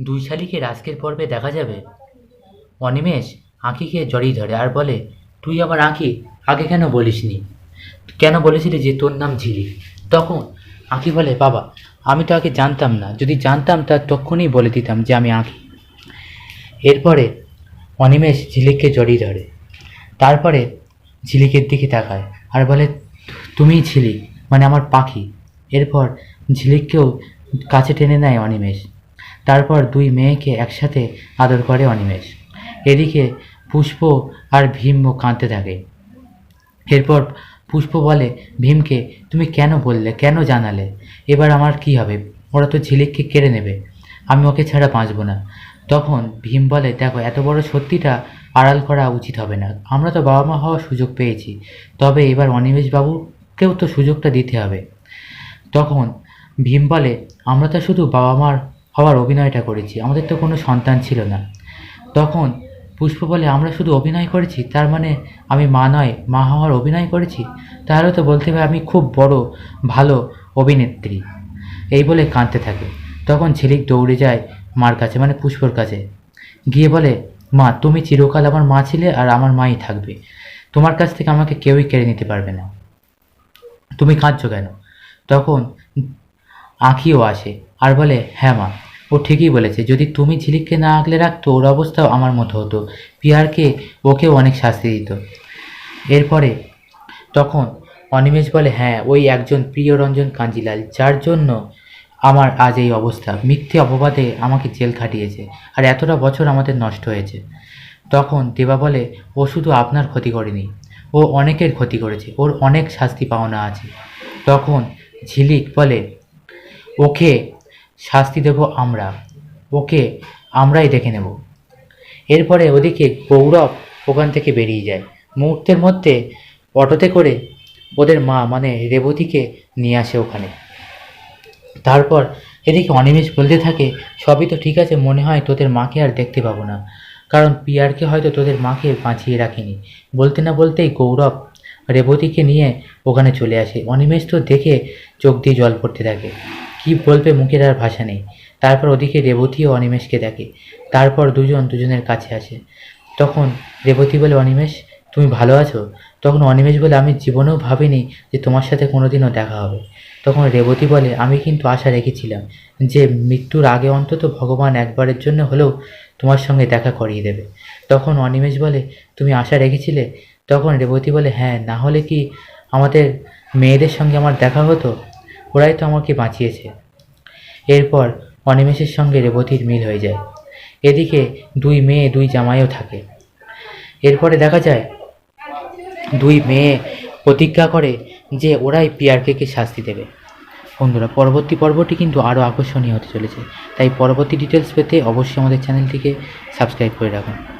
দুই শালিকের আজকের পর্বে দেখা যাবে। অনিমেষ আঁকিকে জড়িয়ে ধরে আর বলে, তুই আমার আঁকি, আগে কেন বলিসনি? কেন বলেছিলি যে তোর নাম ঝিলি তখন আঁকি বলে, বাবা, আমি তো আগে জানতাম না। যদি জানতাম, তা তখনই বলে দিতাম যে আমি আঁকি। এরপরে অনিমেষ ঝিলিককে জড়িয়ে ধরে। তারপরে ঝিলিকের দিকে তাকায় আর বলে, তুমিই ঝিলিক মানে আমার পাখি। এরপর ঝিলিককেও কাছে টেনে নেয় অনিমেষ। তারপর দুই মেয়েকে একসাথে আদর করে অনিমেষ। এদিকে পুষ্প আর ভীমও কাঁদতে থাকে। এরপর পুষ্প বলে, ভীমকে তুমি কেন বললে? কেন জানালে? এবার আমার কি হবে? ওরা তো ঝিলিককে কেড়ে নেবে। আমি ওকে ছাড়া বাঁচব না। তখন ভীম বলে, দেখো, এত বড় সত্যিটা আড়াল করা উচিত হবে না। আমরা তো বাবা মা হওয়ার সুযোগ পেয়েছি। তবে এবার অনিমেষ বাবুকেও তো সুযোগটা দিতে হবে। তখন ভীম বলে, আমরা তো শুধু বাবা মার হওয়ার অভিনয়টা করেছি। আমাদের তো কোনো সন্তান ছিল না। তখন পুষ্প বলে, আমরা শুধু অভিনয় করেছি? তার মানে আমি মা নয়, মা হওয়ার অভিনয় করেছি? তাহলে তো বলতে হবে আমি খুব বড়, ভালো অভিনেত্রী। এই বলে কাঁদতে থাকে। তখন ঝিলিক দৌড়ে যায় মার কাছে মানে পুষ্পর কাছে। গিয়ে বলে, মা, তুমি চিরকাল আমার মা ছিলে আর আমার মাই থাকবে। তোমার কাছ থেকে আমাকে কেউই কেড়ে নিতে পারবে না। তুমি কাঁদছো কেন? তখন আঁকিও আসে। আর বলে হ্যাঁ মা ও ঠিকই বলেছে, যদি তুমি ঝিলিককে না আগলে রাখতো, ওর অবস্থাও আমার মতো হতো। পিয়ারকে ওকেও অনেক শাস্তি দিত। এরপরে তখন অনিমেষ বলে হ্যাঁ ওই একজন প্রিয়রঞ্জন কাঞ্জিলাল, যার জন্য আমার আজ এই অবস্থা। মিথ্যে অপবাদে আমাকে জেল খাটিয়েছে আর এতটা বছর আমাদের নষ্ট হয়েছে। তখন দেবা বলে, ও শুধু আপনার ক্ষতি করেনি, ও অনেকের ক্ষতি করেছে, ওর অনেক শাস্তি পাওনা আছে। তখন ঝিলিক বলে, ওকে শাস্তি দেব আমরা। ওকে আমরাই দেখে নেব। এরপরে ওদিকে গৌরব ওখান থেকে বেরিয়ে যায়। মুহূর্তের মধ্যে অটোতে করে ওদের মা মানে রেবতীকে নিয়ে আসে ওখানে। তারপর এদিকে অনিমেষ বলতে থাকে, সবই তো ঠিক আছে, মনে হয় তোদের মাকে আর দেখতে পাবো না। কারণ পিয়ারকে হয়তো তোদের মাকে বাঁচিয়ে রাখিনি। বলতে না বলতেই গৌরব রেবতীকে নিয়ে ওখানে চলে আসে। অনিমেষ তো দেখে চোখ দিয়ে জল পড়তে থাকে। কি বলবে মুখের আর ভাষা নেই। তারপর ওদিকে রেবতী ও অনিমেষকে দেখে। তারপর দুজন দুজনের কাছে আসে। তখন রেবতী বলে, অনিমেষ, তুমি ভালো আছো? তখন অনিমেষ বলে, আমি জীবনেও ভাবিনি যে তোমার সাথে কোনোদিনও দেখা হবে। তখন রেবতী বলে, আমি কিন্তু আশা রেখেছিলাম যে মৃত্যুর আগে অন্তত ভগবান একবারের জন্য হলেও তোমার সঙ্গে দেখা করিয়ে দেবে। তখন অনিমেষ বলে, তুমি আশা রেখেছিলে তখন রেবতী বলে হ্যাঁ না হলে কি আমাদের মেয়েদের সঙ্গে আমার দেখা হতো? ওরাই তো আমাকে বাঁচিয়েছে। এরপর অনিমেষের সঙ্গে রেবতীর মিল হয়ে যায়। এদিকে দুই মেয়ে, দুই জামাইও থাকে। এরপরে দেখা যায়, দুই মেয়ে প্রতিজ্ঞা করে যে ওরাই পিয়ারকে শাস্তি দেবে। বন্ধুরা, পরবর্তী পর্বটি কিন্তু আরও আকর্ষণীয় হতে চলেছে। তাই পরবর্তী ডিটেলস পেতে অবশ্যই আমাদের চ্যানেলটিকে সাবস্ক্রাইব করে রাখুন।